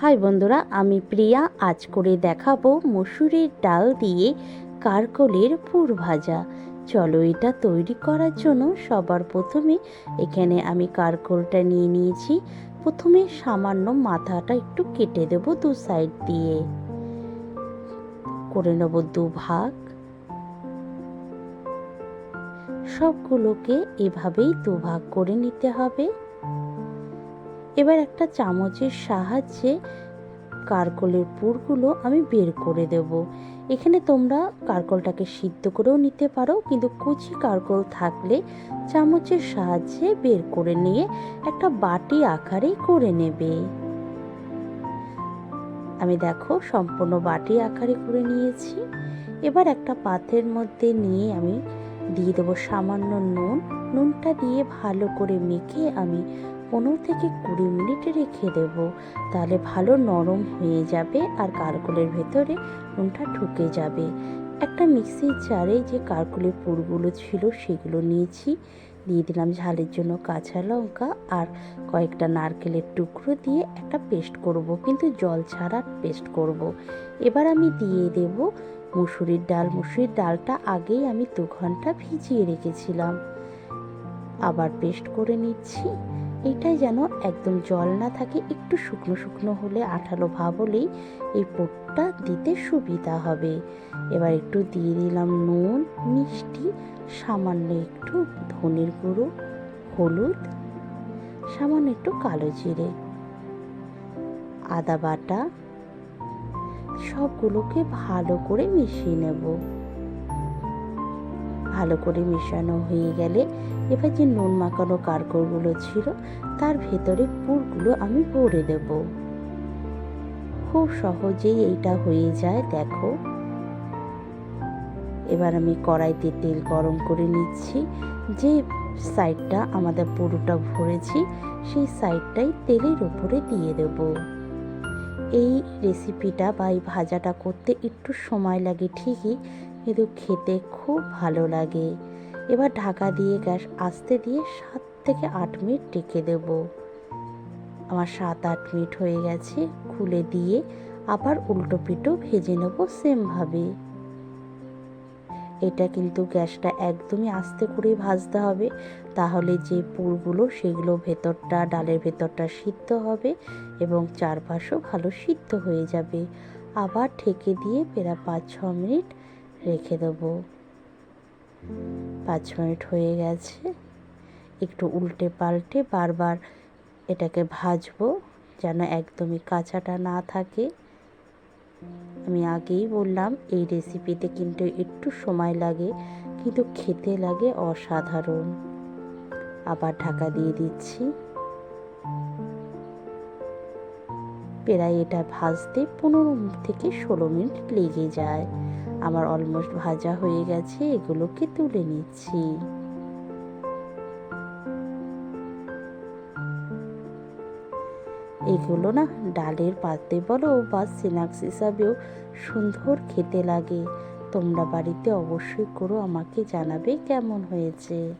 High বন্ধুরা, আমি প্রিয়া। আজ করে দেখাবো মসুরের ডাল দিয়ে কারকলের পুর ভাজা। চলো এটা তৈরি করার জন্য সবার প্রথমে এখানে আমি কারকলটা নিয়ে নিয়েছি। প্রথমে সামান্য মাথাটা একটু কেটে দেব দু সাইড দিয়ে। করে নেব দু ভাগ। সবগুলোকে এভাবেই দু ভাগ করে নিতে হবে। এবার একটা চামচের সাহায্যে কারকলের পুরগুলো আমি বের করে দেব। এখানে তোমরা কারকলটাকে সিদ্ধ করেও নিতে পারো, কিন্তু কুচি কারকল থাকলে চামচের সাহায্যে বের করে নিয়ে একটা বাটি আকারে করে নেবে। আমি দেখো, সম্পূর্ণ বাটি আকারে করে নিয়েছি। এবার একটা পাত্রের মধ্যে নিয়ে আমি দিয়ে দেবো সামান্য নুন। নুনটা দিয়ে ভালো করে মেখে আমি পনেরো থেকে কুড়ি মিনিট রেখে দেব। তাহলে ভালো নরম হয়ে যাবে আর কারকলের ভেতরে নুনটা ঢুকে যাবে। একটা মিক্সির জারে যে কারকলের পুরগুলো ছিল সেগুলো নিয়েছি। দিয়ে দিলাম ঝালের জন্য কাঁচা লঙ্কা আর কয়েকটা নারকেলের টুকরো দিয়ে একটা পেস্ট করব। কিন্তু জল ছাড়া পেস্ট করব। এবার আমি দিয়ে দেব মুসুরির ডাল, মুসুরির ডালটা আগেই আমি দু ঘণ্টা ভিজিয়ে রেখেছিলাম। আবার পেস্ট করে নিচ্ছি। এটাই যেন একদম জল না থাকে, একটু শুকনো শুকনো হলে আঠালো ভাব হলেই এই পোটটা দিতে সুবিধা হবে। এবার একটু দিয়ে দিলাম নুন, মিষ্টি, সামান্য একটু ধনের গুঁড়ো, হলুদ, সামান্য একটু কালো জিরে, আদা বাটা সবগুলোকে ভালো করে মিশিয়ে নেব। ভালো করে মেশানো হয়ে গেলে এবার যে নুন মাখানো কারকরগুলো ছিল, তার ভেতরে পুরগুলো আমি ভরে দেব। খুব সহজেই এইটা হয়ে যায়, দেখো। এবার আমি কড়াইতে তেল গরম করে নিচ্ছি। যে সাইডটা আমাদের পুরোটা ভরেছি, সেই সাইডটাই তেলের উপরে দিয়ে দেব। এই রেসিপিটা বা এই ভাজাটা করতে একটু সময় লাগে, ঠিকই, কিন্তু খেতে খুব ভালো লাগে। এবার ঢাকা দিয়ে গ্যাস আস্তে দিয়ে সাত থেকে আট মিনিট ডেকে দেব। আমার সাত আট মিনিট হয়ে গেছে, খুলে দিয়ে আবার উল্টো পিটো ভেজে নেব সেমভাবে। এটা কিন্তু গ্যাসটা একদমই আস্তে করে ভাজতে হবে। তাহলে যে পুরগুলো, সেগুলো ভেতরটা, ডালের ভেতরটা সিদ্ধ হবে এবং চারপাশও ভালো সিদ্ধ হয়ে যাবে। আবার ঠেকে দিয়ে পেরা পাঁচ ছ মিনিট রেখে দেবো। পাঁচ মিনিট হয়ে গেছে। একটু উল্টে পাল্টে বারবার এটাকে ভাজবো যেন একদমই কাঁচাটা না থাকে। আমি আগেই বললাম, এই রেসিপিতে কিন্তু একটু সময় লাগে, কিন্তু খেতে লাগে অসাধারণ। আবার ঢাকা দিয়ে দিচ্ছি। প্রায় এটা ভাজতে পনেরো থেকে ষোলো মিনিট লেগে যায়। আমার অলমোস্ট ভাজা হয়ে গেছে, এগুলোকে তুলে নিচ্ছি। এগুলো না ডালের পাতে বলো বা স্ন্যাক্স হিসাবেও সুন্দর খেতে লাগে। তোমরা বাড়িতে অবশ্যই করো, আমাকে জানাবে কেমন হয়েছে।